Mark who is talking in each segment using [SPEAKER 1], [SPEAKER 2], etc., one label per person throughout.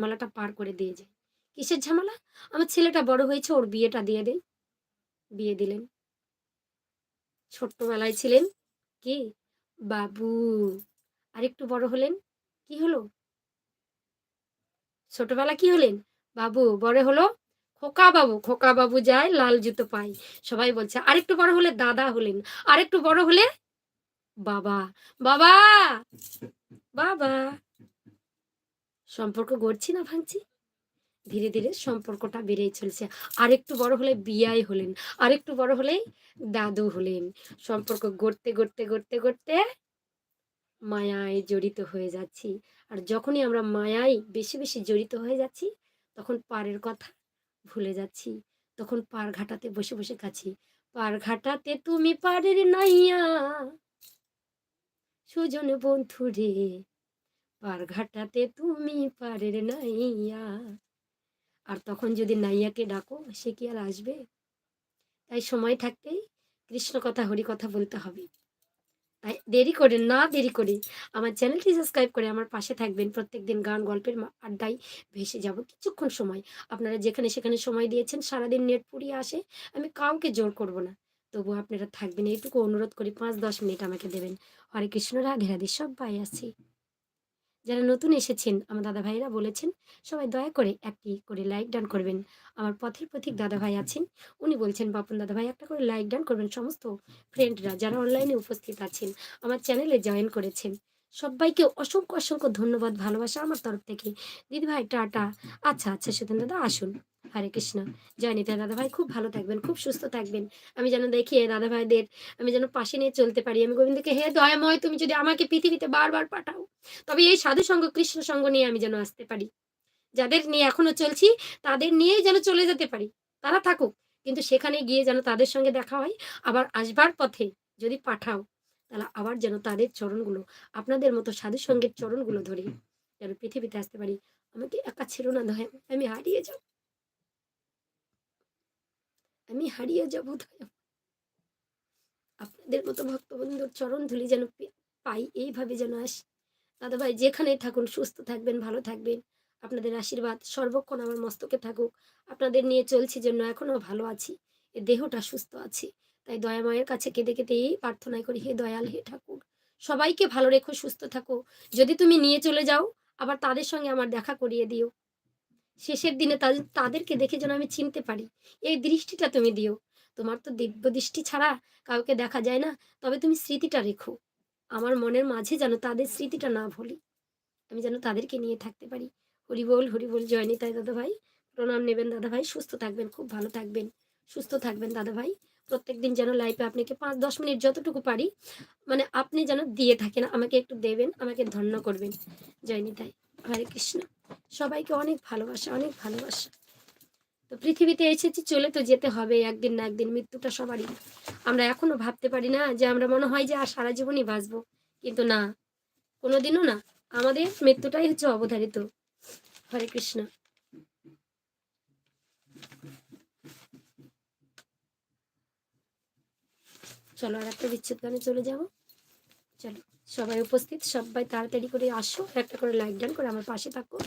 [SPEAKER 1] ঝামেলাটা পার করে দিয়ে যায়। কিসের ঝামেলা? আমার ছেলেটা বড় হয়েছে, ওর বিয়েটা দিয়ে দেই। বিয়ে দিলেন। ছোট্টবেলায় ছিলেন কি? বাবু। আরেকটু বড় হলেন, কি হলো? ছোটবেলা কি হলেন? বাবু, বড় হলো? খোকা বাবু খোকা বাবু যায়, লাল জুতো পাই সবাই বলছে, আরেকটু বড় হলে দাদা হলেন, আরেকটু বড় হলে বাবা। বাবা! বাবা! সম্পর্ক গড়ছি না ভাঙছি? ধীরে ধীরে সম্পর্কটা বেড়েই চলছে। আরেকটু বড় হলে বিয়াই হলেন, আরেকটু বড় হলেই দাদু হলেন। সম্পর্ক গড়তে গড়তে গড়তে গড়তে মায়ায় জড়িত হয়ে যাচ্ছি। আর যখনই আমরা মায়ায় বেশি বেশি জড়িত হয়ে যাচ্ছি, তখন পারের কথা ভুলে যাচ্ছি। তখন পার ঘাটাতে বসে বসে কাছি পার ঘাটাতে তুমি পারের নাইয়া, সুজন বন্ধু রে। পার ঘাটাতে তুমি পারের নাইয়া। আর তখন যদি নাইয়াকে ডাকো, সে কি আর আসবে? তাই সময় থাকতেই কৃষ্ণ কথা, হরি কথা বলতে হবে। তাই দেরি করে, না দেরি করে আমার চ্যানেলটি সাবস্ক্রাইব করে আমার পাশে থাকবেন। প্রত্যেক দিন গান, গল্পের আড্ডায় ভেসে যাব কিছুক্ষণ সময়। আপনারা যেখানে সেখানে সময় দিয়েছেন, সারাদিন নেট পুড়িয়ে আসে, আমি কাউকে জোর করব না। তবু আপনারা থাকবেন, এইটুকু অনুরোধ করি, পাঁচ দশ মিনিট আমাকে দেবেন। হরে কৃষ্ণ, রাধে রাধে, সবাই আছি। যারা নতুন এসেছেন, আমার দাদা ভাইরা বলেছেন, সবাই দয়া করে একটি করে লাইক ডান করবেন। আমার পথের পথিক দাদা ভাই আছেন, উনি বলছেন, বাপন দাদা ভাই একটা করে লাইক ডান করবেন সমস্ত ফ্রেন্ডরা যারা অনলাইনে উপস্থিত আছেন, আমার চ্যানেলে জয়েন করেছেন। সবাইকে অসংখ্য অসংখ্য ধন্যবাদ, ভালোবাসা আমার তরফ থেকে। দিদি ভাই টাটা। আচ্ছা আচ্ছা সুতন দাদা, আসুন। হরে কৃষ্ণ। জয় নিতাই দাদা ভাই খুব ভালো থাকবেন, খুব সুস্থ থাকবেন। আমি যেন দেখি দাদা ভাইদের আমি যেন পাশে নিয়ে চলতে পারি। আমি গোবিন্দকে, হে দয়াময়, তুমি যদি আমাকে পৃথিবীতে বারবার পাঠাও, তবে এই সাধু সঙ্গ, কৃষ্ণ সঙ্গ নিয়ে আমি যেন আসতে পারি। যাদের নিয়ে এখনও চলছি, তাদের নিয়েই যেন চলে যেতে পারি। তারা থাকুক, কিন্তু সেখানে গিয়ে যেন তাদের সঙ্গে দেখা হয়, আবার আসবার পথে যদি পাঠাও, তাহলে আবার যেন তাদের চরণগুলো, আপনাদের মতো সাধু সঙ্গের চরণগুলো ধরে যেন পৃথিবীতে আসতে পারি। আমাকে একা ছিল না দয়া, আমি হারিয়ে যাব। আমি হারিয়ে যাব আপনাদের মতো ভক্তবন্ধুর চরণ ধুলি যেন পাই, এইভাবে যেন আসি। দাদা ভাই যেখানেই থাকুন, সুস্থ থাকবেন, ভালো থাকবেন। আপনাদের আশীর্বাদ, সর্বক্ষণ আমার মস্তকে থাকুক। আপনাদের নিয়ে চলছি জন্য এখনও ভালো আছি। এ দেহটা সুস্থ আছে। তাই দয়াময়ের কাছে কেঁদে কেঁদে এই প্রার্থনাই করি, হে দয়াল, হে ঠাকুর। সবাইকে ভালো রেখো, সুস্থ থাকো। যদি তুমি নিয়ে চলে যাও, আবার তাদের সঙ্গে আমার দেখা করিয়ে দিও। শেষের দিনে তাদের তাদেরকে দেখে যেন আমি চিনতে পারি। এই দৃষ্টিটা তুমি দিও। তোমার তো দিব্য দৃষ্টি ছাড়া কাউকে দেখা যায় না। তবে তুমি স্মৃতিটা রেখো। আমার মনের মাঝে যেন তাদের স্মৃতিটা না ভুলি। আমি যেন তাদেরকে নিয়ে থাকতে পারি। হরি বল হরি বল, জয় নিতাই দাদা ভাই প্রণাম নেবেন দাদা ভাই সুস্থ থাকবেন, খুব ভালো থাকবেন। সুস্থ থাকবেন দাদা ভাই প্রত্যেক দিন যেন লাইফে আপনাকে পাঁচ, দশ মিনিট যতটুকু পারি মানে আপনি যেন দিয়ে থাকেন, আমাকে একটু দেবেন, আমাকে ধন্য করবেন। জয় নিতাই। হরে কৃষ্ণ। সবাইকে অনেক ভালোবাসা অনেক ভালোবাসা। তো পৃথিবীতে এসেছি, চলে তো যেতে হবে একদিন না একদিন, মৃত্যুটা সবারই। আমরা এখনও ভাবতে পারি না যে আমরা মনে হয় যে আর সারা জীবনই বাঁচবো। কিন্তু না, কোনোদিনও না। আমাদের মৃত্যুটাই হচ্ছে অবধারিত। হরে কৃষ্ণ। চলো আর একটা বিচ্ছেদ গানে চলে যাব। চলো। সবাই উপস্থিত, সবাই তাড়াতাড়ি করে আসো, একটা করে লাইক ডান করে আমার পাশে থাকো।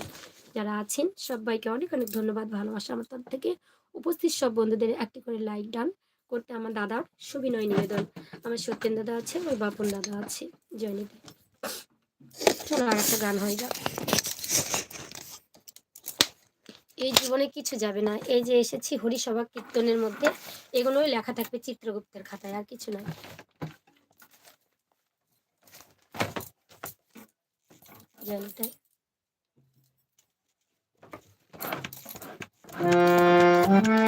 [SPEAKER 1] যারা আছেন, সবাইকে অনেক অনেক ধন্যবাদ, ভালোবাসা আমার তরফ থেকে। উপস্থিত সব বন্ধুদের একটি করে লাইক ডান করতে আমার দাদার সুবিনয় নিবেদন। আমার সত্যেন দাদা আছে, আমার বাপন দাদা আছে। জয়নিধি চলো আর একটা গান হয়ে যাক এই জীবনে কিছু যাবে না। এই যে এসেছি হরিসভা কীর্তনের মধ্যে, এগুলোই লেখা থাকবে চিত্রগুপ্তের খাতায়, আর কিছু নয়। জয়নিতাই হরে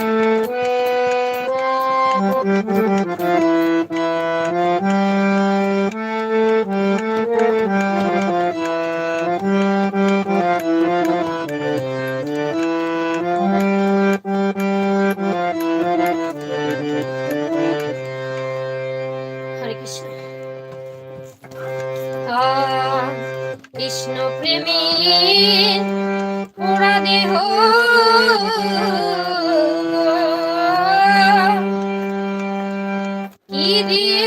[SPEAKER 1] কৃষ্ণ প্রেমী পোড়া দেহ। কি দিয়ে